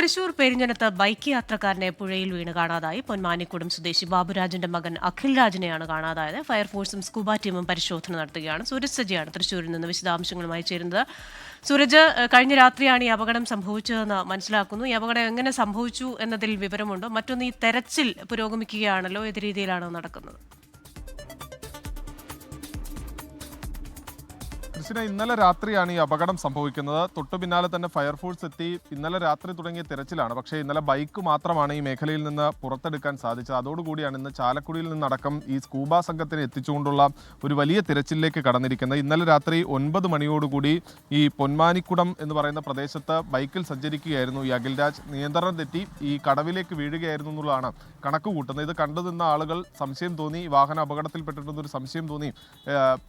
Thrissur പെരിഞ്ഞനത്ത് bike യാത്രക്കാരനെ പുഴയിൽ വീണ് കാണാതായി. പൊന്മാനിക്കുടം സ്വദേശി ബാബുരാജിന്റെ മകൻ അഖിൽ രാജിനെയാണ് കാണാതായത്. ഫയർഫോഴ്സും സ്കൂബ ടീമും പരിശോധന നടത്തുകയാണ്. സൂരജ് സജിയാണ് തൃശൂരിൽ നിന്ന് വിശദാംശങ്ങളുമായി ചേരുന്നത്. സൂരജ് കഴിഞ്ഞ രാത്രിയാണ് ഈ അപകടം സംഭവിച്ചതെന്ന് മനസ്സിലാക്കുന്നു. ഈ അപകടം എങ്ങനെ സംഭവിച്ചു എന്നതിൽ വിവരമുണ്ടോ. മറ്റൊന്ന് ഈ തെരച്ചിൽ പുരോഗമിക്കുകയാണല്ലോ. ഏത് രീതിയിലാണ് നടക്കുന്നത്? കൃഷ്ണ ഇന്നലെ രാത്രിയാണ് ഈ അപകടം സംഭവിക്കുന്നത്. തൊട്ടു പിന്നാലെ തന്നെ ഫയർഫോഴ്സ് എത്തി. ഇന്നലെ രാത്രി തുടങ്ങിയ തിരച്ചിലാണ്. പക്ഷേ ഇന്നലെ ബൈക്ക് മാത്രമാണ് ഈ മേഖലയിൽ നിന്ന് പുറത്തെടുക്കാൻ സാധിച്ചത്. അതോടുകൂടിയാണ് ഇന്ന് ചാലക്കുടിയിൽ നിന്നടക്കം ഈ സ്കൂബ സംഘത്തിന് എത്തിച്ചുകൊണ്ടുള്ള ഒരു വലിയ തിരച്ചിലേക്ക് കടന്നിരിക്കുന്നത്. ഇന്നലെ രാത്രി ഒൻപത് മണിയോടുകൂടി ഈ പൊന്മാനിക്കുടം എന്ന് പറയുന്ന പ്രദേശത്ത് ബൈക്കിൽ സഞ്ചരിക്കുകയായിരുന്നു ഈ അഖിൽരാജ്. നിയന്ത്രണം തെറ്റി ഈ കടവിലേക്ക് വീഴുകയായിരുന്നു എന്നുള്ളതാണ് കണക്ക് കൂട്ടുന്നത് ഇത് കണ്ടു നിന്ന ആളുകൾ സംശയം തോന്നി. വാഹന അപകടത്തിൽപ്പെട്ടിട്ടുണ്ടെന്നൊരു സംശയം തോന്നി.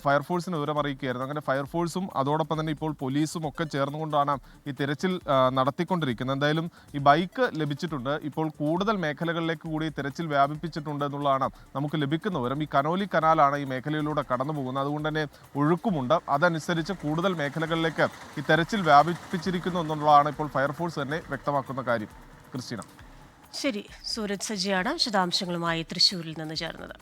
ഫയർഫോഴ്സിന് വിവരം അറിയിക്കുകയായിരുന്നു അങ്ങനെ ഫയർഫോഴ്സും അതോടൊപ്പം തന്നെ ഇപ്പോൾ പോലീസും ഒക്കെ ചേർന്നുകൊണ്ടാണ് ഈ തിരച്ചിൽ നടത്തിക്കൊണ്ടിരിക്കുന്നത്. എന്തായാലും ഈ ബൈക്ക് ലഭിച്ചിട്ടുണ്ട്. ഇപ്പോൾ കൂടുതൽ മേഖലകളിലേക്ക് കൂടി തിരച്ചിൽ വ്യാപിപ്പിച്ചിട്ടുണ്ട് എന്നുള്ളതാണ് നമുക്ക് ലഭിക്കുന്ന വിവരം. ഈ കനോലി കനാലാണ് ഈ മേഖലയിലൂടെ കടന്നു പോകുന്നത്. അതുകൊണ്ട് തന്നെ ഒഴുക്കുമുണ്ട്. അതനുസരിച്ച് കൂടുതൽ മേഖലകളിലേക്ക് ഈ തെരച്ചിൽ വ്യാപിപ്പിച്ചിരിക്കുന്നു എന്നുള്ളതാണ് ഇപ്പോൾ ഫയർഫോഴ്സ് തന്നെ വ്യക്തമാക്കുന്ന കാര്യം. ക്രിസ്റ്റീന. ശരി. സൂരജ് സജിയാണ് വിശദാംശങ്ങളുമായി തൃശൂരിൽ നിന്ന് ചേർന്നത്.